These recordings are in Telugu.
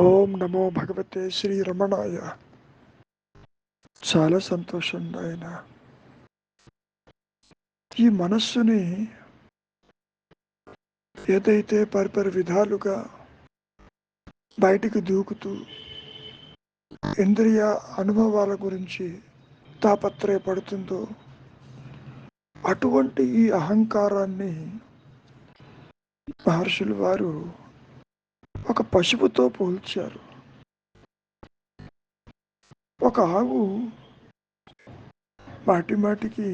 ఓం నమో భగవతే శ్రీ రమణాయ. చాలా సంతోషం ఆయన ఈ మనస్సుని ఏదైతే పరిపరి విధాలుగా బయటికి దూకుతూ ఇంద్రియ అనుభవాల గురించి తాపత్రయపడుతుందో అటువంటి ఈ అహంకారాన్ని మహర్షులు వారు ఒక పశువుతో పోల్చారు. ఒక ఆవు మాటి మాటికి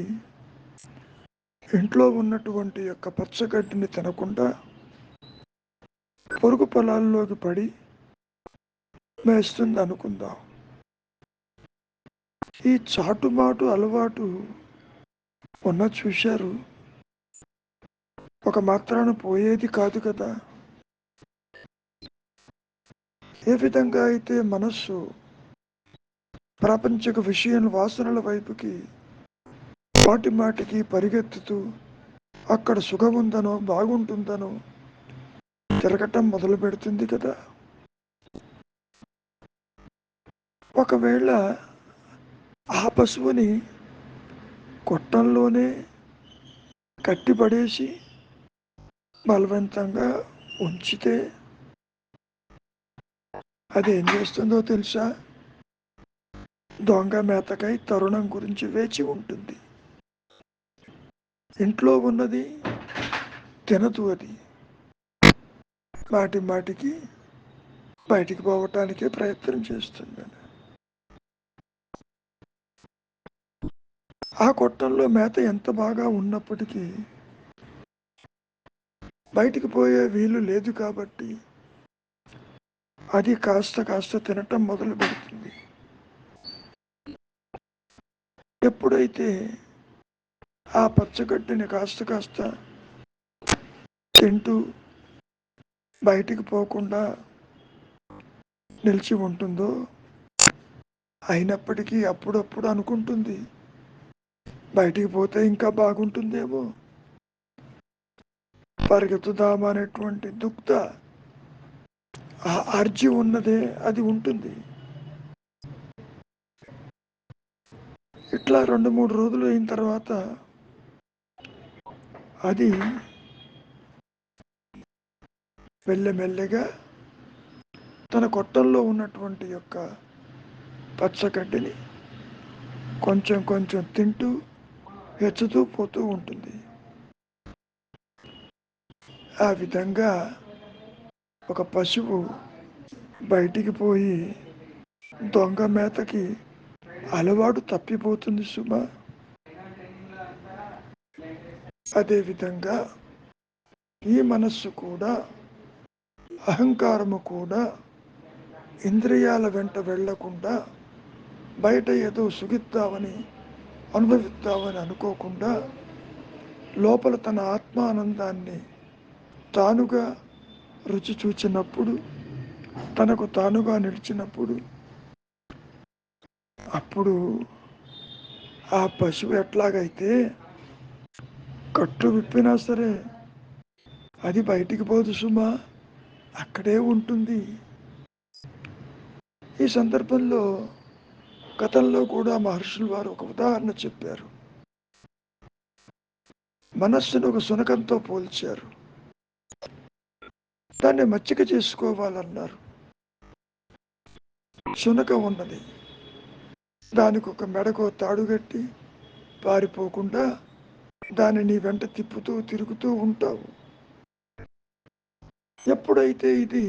ఇంట్లో ఉన్నటువంటి యొక్క పచ్చగడ్డిని తినకుండా పొరుగు పొలాల్లోకి పడి మేస్తుంది అనుకుందాం. ఈ చాటుమాటు అలవాటు ఉన్న చూశారు. ఒక మాత్రాన పోయేది కాదు కదా. ఏ విధంగా అయితే మనస్సు ప్రాపంచిక విషయం వాసనల వైపుకి మాటి మాటికి పరిగెత్తుతూ అక్కడ సుఖముందనో బాగుంటుందనో తిరగటం మొదలు పెడుతుంది కదా. ఒకవేళ ఆ పశువుని కొట్టంలోనే కట్టిపడేసి బలవంతంగా ఉంచితే అది ఏం చేస్తుందో తెలుసా? దొంగ మేతకై తరుణం గురించి వేచి ఉంటుంది. ఇంట్లో ఉన్నది తినదు అది. మాటి మాటికి బయటికి పోవటానికే ప్రయత్నం చేస్తుంది ఆ కొట్టంలో మేత ఎంత బాగా ఉన్నప్పటికీ బయటికి పోయే వీలు లేదు కాబట్టి అది కాస్త కాస్త తినటం మొదలు పెడుతుంది. ఎప్పుడైతే ఆ పచ్చగడ్డిని కాస్త కాస్త తింటూ బయటికి పోకుండా నిలిచి ఉంటుందో అయినప్పటికీ అప్పుడప్పుడు అనుకుంటుంది. బయటికి పోతే ఇంకా బాగుంటుందేమో. పరిగెత్తుదామనేటువంటి దుగ్ధ ఆ అర్జీ ఉన్నదే అది ఉంటుంది. ఇట్లా రెండు మూడు రోజులు అయిన తర్వాత అది మెల్లమెల్లగా తన కొట్టంలో ఉన్నటువంటి యొక్క పచ్చగడ్డిని కొంచెం కొంచెం తింటూ హెచ్చుతూ పోతూ ఉంటుంది. ఆ విధంగా ఒక పశువు బయటికి పోయి దొంగ మేతకి అలవాటు తప్పిపోతుంది సుమ. అదేవిధంగా ఈ మనస్సు కూడా అహంకారము కూడా ఇంద్రియాల వెంట వెళ్ళకుండా బయట ఏదో సుగిద్దామని అనుభవిద్దామని అనుకోకుండా లోపల తన ఆత్మానందాన్ని తానుగా రుచి చూచినప్పుడు తనకు తానుగా నిలిచినప్పుడు అప్పుడు ఆ పశువు ఎట్లాగైతే కట్టు విప్పినా సరే అది బయటికి పోదు సుమా అక్కడే ఉంటుంది. ఈ సందర్భంలో గతంలో కూడా మహర్షులు వారు ఒక ఉదాహరణ చెప్పారు. మనస్సును ఒక సునకంతో పోల్చారు. దాన్ని మచ్చిక చేసుకోవాలన్నారు. శునక ఉన్నది. దానికి ఒక మెడకో తాడుగట్టి పారిపోకుండా దాన్ని నీ వెంట తిప్పుతూ తిరుగుతూ ఉంటావు. ఎప్పుడైతే ఇది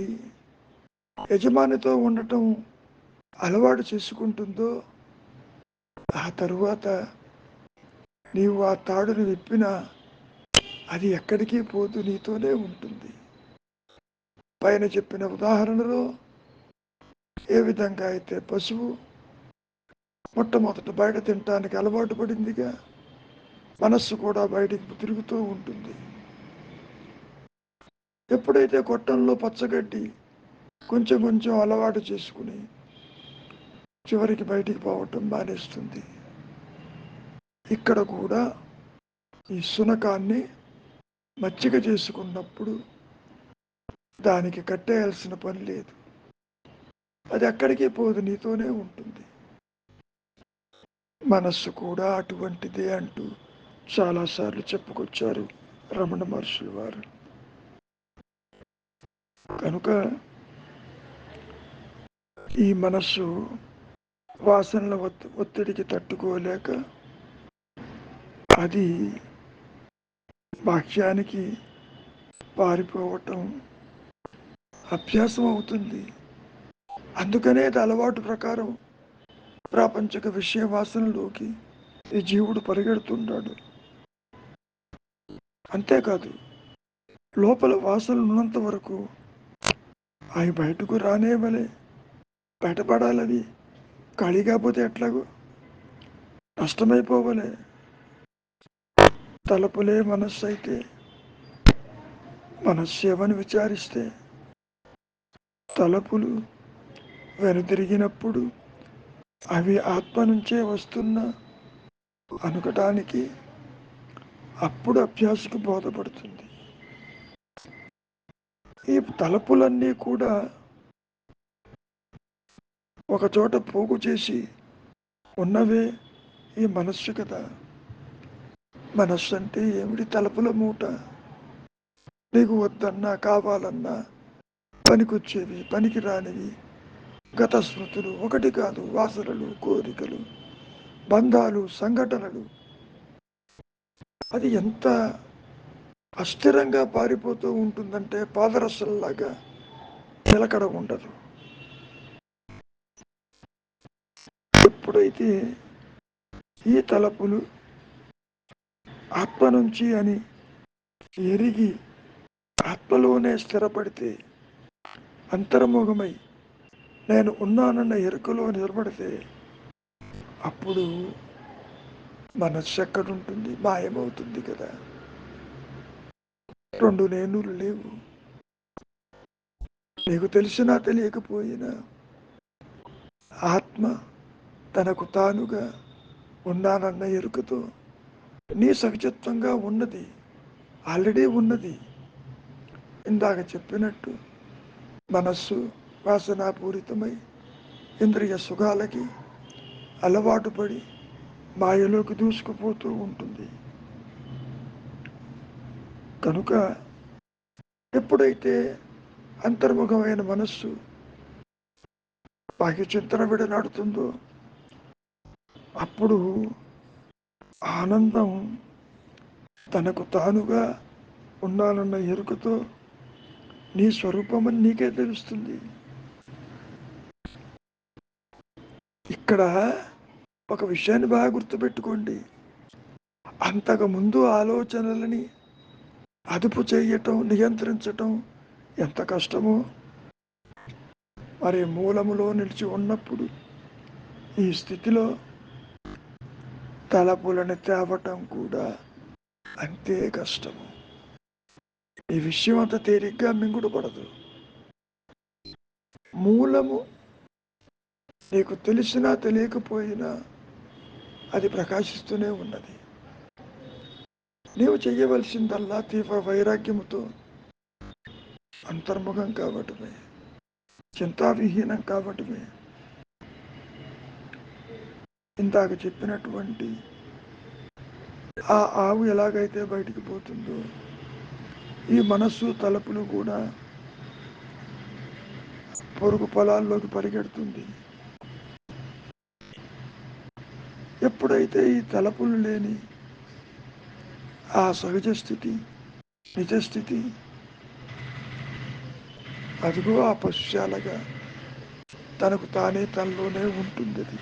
యజమానితో ఉండటం అలవాటు చేసుకుంటుందో ఆ తరువాత నీవు ఆ తాడును విప్పినా అది ఎక్కడికి పోతూ నీతోనే ఉంటుంది. పైన చెప్పిన ఉదాహరణలో ఏ విధంగా అయితే పశువు మొట్టమొదట బయట తినటానికి అలవాటు పడిందిగా మనస్సు కూడా బయటికి తిరుగుతూ ఉంటుంది. ఎప్పుడైతే కొట్టంలో పచ్చగడ్డి కొంచెం కొంచెం అలవాటు చేసుకుని చివరికి బయటికి పోవటం మానేస్తుంది. ఇక్కడ కూడా ఈ సునకాన్ని మచ్చిక చేసుకున్నప్పుడు దానికి కట్టేయాల్సిన పని లేదు. అది ఎక్కడికి పోదు నీతోనే ఉంటుంది. మనస్సు కూడా అటువంటిదే అంటూ చాలాసార్లు చెప్పుకొచ్చారు రమణ మహర్షులు వారు. కనుక ఈ మనస్సు వాసనల ఒత్తి ఒత్తిడికి తట్టుకోలేక అది బాహ్యానికి పారిపోవటం అభ్యాసం అవుతుంది అందుకనే అది అలవాటు ప్రకారం ప్రాపంచక విషయ వాసనలోకి ఈ జీవుడు పరిగెడుతుంటాడు. అంతేకాదు లోపల వాసనలు ఉన్నంత వరకు అవి బయటకు రానేవలే బయటపడాలవి ఖాళీ కాకపోతే ఎట్లాగో? నష్టమైపోవలే. తలపులే మనస్సు అయితే మనస్సు ఏమని విచారిస్తే తలపులు వెనుతిరిగినప్పుడు అవి ఆత్మ నుంచే వస్తున్న అనుకటానికి అప్పుడు అభ్యాసకు బోధపడుతుంది. ఈ తలపులన్నీ కూడా ఒకచోట పోగు చేసి ఉన్నవే ఈ మనస్సు కదా. మనస్సు అంటే ఏమిటి తలుపుల మూట? నీకు వద్దన్నా కావాలన్నా పనికొచ్చేవి పనికి రానివి గత స్మృతులు ఒకటి కాదు వాసనలు కోరికలు బంధాలు సంఘటనలు. అది ఎంత అస్థిరంగా పారిపోతూ ఉంటుందంటే పాదరసల్లాగా నిలకడ ఉండదు. ఎప్పుడైతే ఈ తలపులు ఆత్మ నుంచి అని ఎరిగి ఆత్మలోనే స్థిరపడితే అంతర్ముఖమై నేను ఉన్నానన్న ఎరుకలో నిలబడితే అప్పుడు మనస్సు ఎక్కడుంటుంది మాయమవుతుంది కదా. రెండు నేను లేవు. నీకు తెలిసినా తెలియకపోయినా ఆత్మ తనకు తానుగా ఉన్నానన్న ఎరుకతో నీ సహజత్వంగా ఉన్నది ఆల్రెడీ ఉన్నది. ఇందాక చెప్పినట్టు మనస్సు వాసనాపూరితమై ఇంద్రియ సుఖాలకి అలవాటు పడి మాయలోకి దూసుకుపోతూ ఉంటుంది. కనుక ఎప్పుడైతే అంతర్ముఖమైన మనస్సు బాహ్య చింతన విడనాడుతుందో అప్పుడు ఆనందం తనకు తానుగా ఉండాలన్న ఎరుకతో నీ స్వరూపమని నీకే తెలుస్తుంది. ఇక్కడ ఒక విషయాన్ని బాగా గుర్తుపెట్టుకోండి. అంతకుముందు ఆలోచనలని అదుపు చేయటం నియంత్రించటం ఎంత కష్టమో. మరి మూలములో నిలిచి ఉన్నప్పుడు ఈ స్థితిలో తలపులను తేవటం కూడా అంతే కష్టము. ఈ విషయం అంత తేలిగ్గా మింగుడు పడదు మూలము నీకు తెలిసినా తెలియకపోయినా అది ప్రకాశిస్తూనే ఉన్నది. నీవు చెయ్యవలసిందల్లా తీవ్ర వైరాగ్యముతో అంతర్ముఖం కావటమే చింతావిహీనం కావటమే ఇందాక చెప్పినటువంటి ఆ ఆవు ఎలాగైతే బయటికి పోతుందో ఈ మనస్సు తలుపులు కూడా పొరుగు పొలాల్లోకి పరిగెడుతుంది. ఎప్పుడైతే ఈ తలపులు లేని ఆ సహజ స్థితి నిజస్థితి అదిగో ఆ పశుశాలగా తనకు తానే తనలోనే ఉంటుంది అది.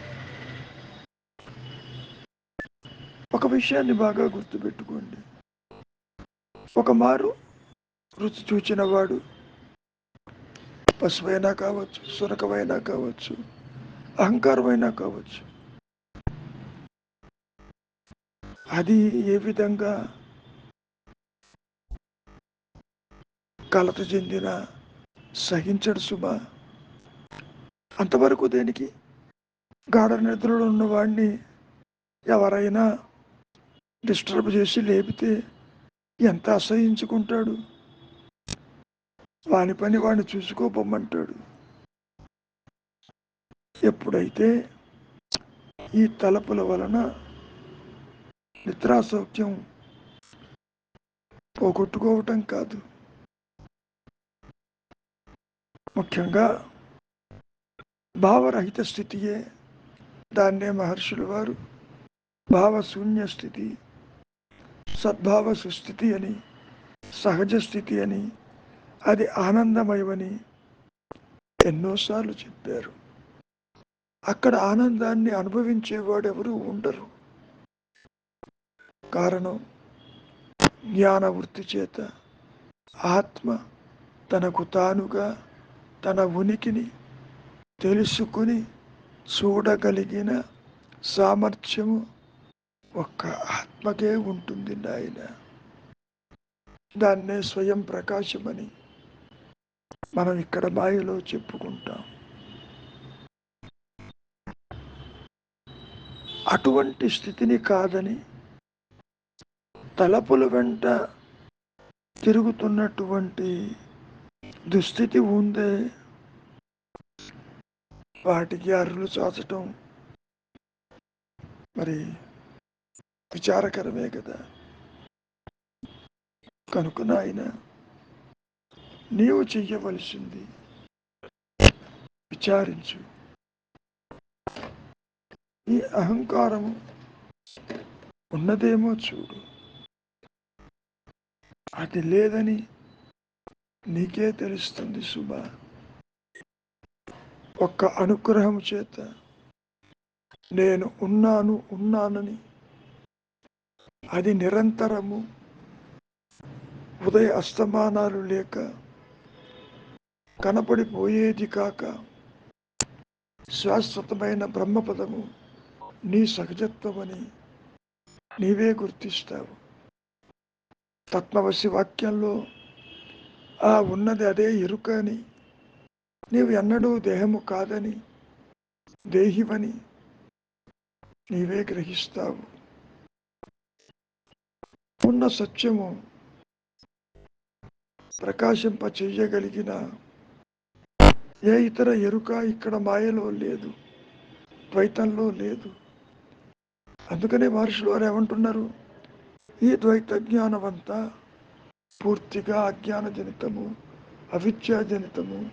ఒక విషయాన్ని బాగా గుర్తుపెట్టుకోండి. ఒక మారు రుచి చూచిన వాడు పశువైనా కావచ్చు సునకమైనా కావచ్చు అహంకారమైనా కావచ్చు. అది ఏ విధంగా కలత చెందిన సహించడు శుభ అంతవరకు దేనికి? గాఢ నిద్రలో ఉన్నవాడిని ఎవరైనా డిస్టర్బ్ చేసి లేపితే ఎంత అసహించుకుంటాడు? వాని పని వాడిని చూసుకోపోమంటాడు ఎప్పుడైతే ఈ తలపుల వలన నిద్రాసౌఖ్యం పోగొట్టుకోవటం కాదు. ముఖ్యంగా భావరహిత స్థితియే దాన్నే మహర్షులు వారు భావశూన్య స్థితి సద్భావ సుస్థితి అని సహజ స్థితి అని అది ఆనందమయమని ఎన్నోసార్లు చెప్పారు. అక్కడ ఆనందాన్ని అనుభవించేవాడెవరు ఉండరు. కారణం జ్ఞాన వృత్తి చేత ఆత్మ తనకు తానుగా తన ఉనికిని తెలుసుకుని చూడగలిగిన సామర్థ్యము ఒక్క ఆత్మకే ఉంటుంది నాయన. దాన్నే స్వయం ప్రకాశమని మనం ఇక్కడ బావిలో చెప్పుకుంటాం. అటువంటి స్థితిని కాదని తలపుల వెంట తిరుగుతున్నటువంటి దుస్థితి ఉందే వాటికి అర్రులు చాచటం మరి విచారకరమే కదా. కనుక నాయన నీవు చెయ్యవలసింది. విచారించు. ఈ అహంకారము ఉన్నదేమో చూడు. అది లేదని నీకే తెలుస్తుంది శుభ ఒక్క అనుగ్రహం చేత నేను ఉన్నాను ఉన్నానని అది నిరంతరము ఉదయ అస్తమానాలు లేక కనపడిపోయేది కాక శాశ్వతమైన బ్రహ్మపదము నీ సహజత్వమని నీవే గుర్తిస్తావు. తత్మవశి వాక్యంలో ఆ ఉన్నది అదే ఇరుక అని నీవు ఎన్నడూ దేహము కాదని దేహివని నీవే గ్రహిస్తావు. ఉన్న సత్యము ప్రకాశింప చెయ్యగలిగిన ఏ ఇతర ఎరుక ఇక్కడ మాయలో లేదు ద్వైతంలో లేదు. అందుకనే మహర్షులు వారు ఏమంటున్నారు? ఈ ద్వైత జ్ఞానమంతా పూర్తిగా అజ్ఞాన జనితము అవిద్యాజనితము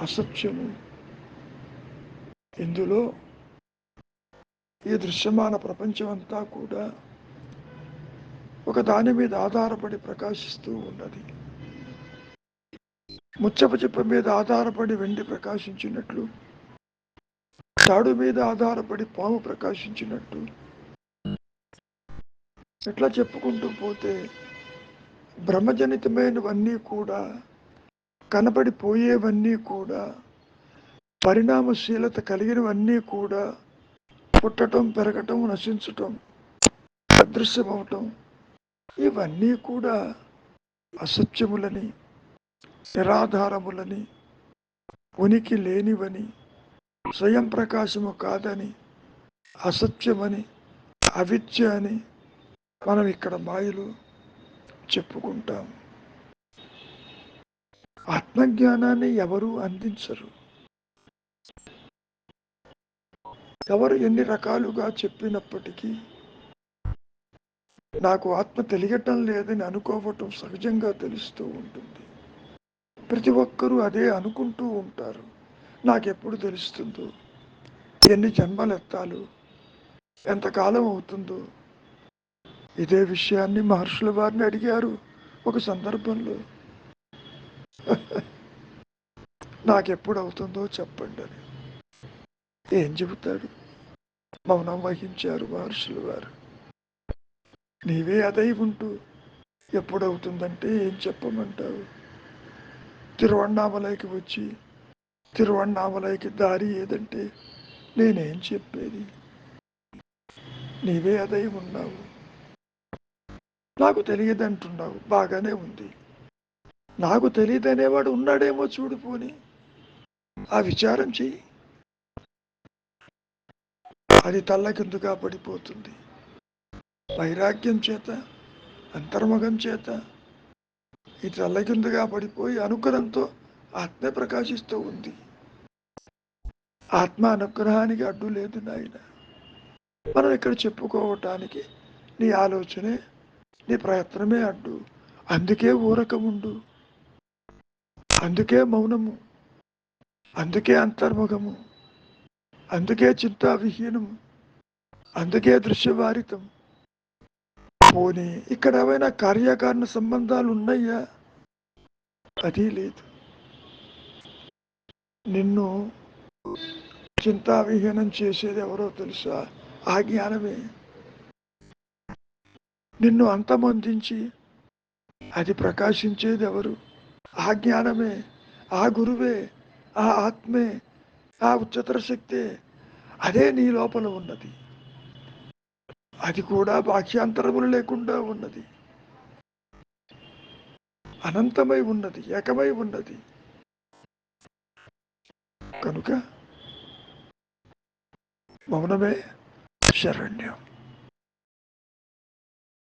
అసత్యము. ఇందులో ఈ దృశ్యమాన ప్రపంచం అంతా కూడా ఒక దాని మీద ఆధారపడి ప్రకాశిస్తూ ఉన్నది. ముచ్చపు చెప్ప మీద ఆధారపడి వెండి ప్రకాశించినట్లు తాడు మీద ఆధారపడి పాము ప్రకాశించినట్టు. ఎట్లా చెప్పుకుంటూ పోతే బ్రహ్మజనితమైనవన్నీ కూడా కనబడిపోయేవన్నీ కూడా పరిణామశీలత కలిగినవన్నీ కూడా పుట్టటం పెరగటం నశించటం అదృశ్యమవటం ఇవన్నీ కూడా అసత్యములని నిరాధారములని ఉనికి లేనివని స్వయం ప్రకాశము కాదని అసత్యమని అవిద్య అని మనం ఇక్కడ మాయలు చెప్పుకుంటాం. ఆత్మజ్ఞానాన్ని ఎవరు అందించరు. ఎవరు ఎన్ని రకాలుగా చెప్పినప్పటికీ నాకు ఆత్మ తెలియటం లేదని అనుకోవటం సహజంగా తెలుస్తూ ఉంటుంది. ప్రతి ఒక్కరూ అదే అనుకుంటూ ఉంటారు. నాకెప్పుడు తెలుస్తుందో? ఎన్ని జన్మలెత్తాలు? ఎంతకాలం అవుతుందో? ఇదే విషయాన్ని మహర్షుల వారిని అడిగారు ఒక సందర్భంలో. నాకెప్పుడు అవుతుందో చెప్పండి అని. ఏం చెబుతాడు? మౌనం వహించారు మహర్షులు వారు. నీవే అదై ఉంటూ ఎప్పుడవుతుందంటే ఏం చెప్పమంటావు? తిరువన్నామలైకి వచ్చి తిరువన్నామలైకి దారి ఏదంటే నేనేం చెప్పేది? నీవే అదై ఉన్నావు. నాకు తెలియదంటున్నావు బాగానే ఉంది. నాకు తెలియదనేవాడు ఉన్నాడేమో చూడుపోని ఆ విచారం చెయ్యి. అది తల్లకిందుగా పడిపోతుంది. వైరాగ్యం చేత అంతర్ముఖం చేత ఈ తల్లకిందుగా పడిపోయి అనుగ్రహంతో ఆత్మ ప్రకాశిస్తూ ఉంది. ఆత్మ అనుగ్రహానికి అడ్డు లేదు నాయన. మనం ఇక్కడ చెప్పుకోవటానికి నీ ఆలోచనే నీ ప్రయత్నమే అడ్డు. అందుకే ఊరకముండు. అందుకే మౌనము. అందుకే అంతర్ముఖము. అందుకే చింతా విహీనము అందుకే దృశ్యవారితం. పోనీ ఇక్కడ ఏమైనా కార్యకారణ సంబంధాలు ఉన్నాయా? అది లేదు. నిన్ను చింతావిహీనం చేసేది ఎవరో తెలుసా? ఆ జ్ఞానమే. నిన్ను అంతమొందించి అది ప్రకాశించేది ఎవరు? ఆ జ్ఞానమే ఆ గురువే ఆ ఆత్మే ఆ ఉచ్చతర శక్తే అదే నీ లోపల ఉన్నది. అది కూడా బాహ్యాంతరములు లేకుండా ఉన్నది. అనంతమై ఉన్నది ఏకమై ఉన్నది. కనుక మౌనమే శరణ్యం.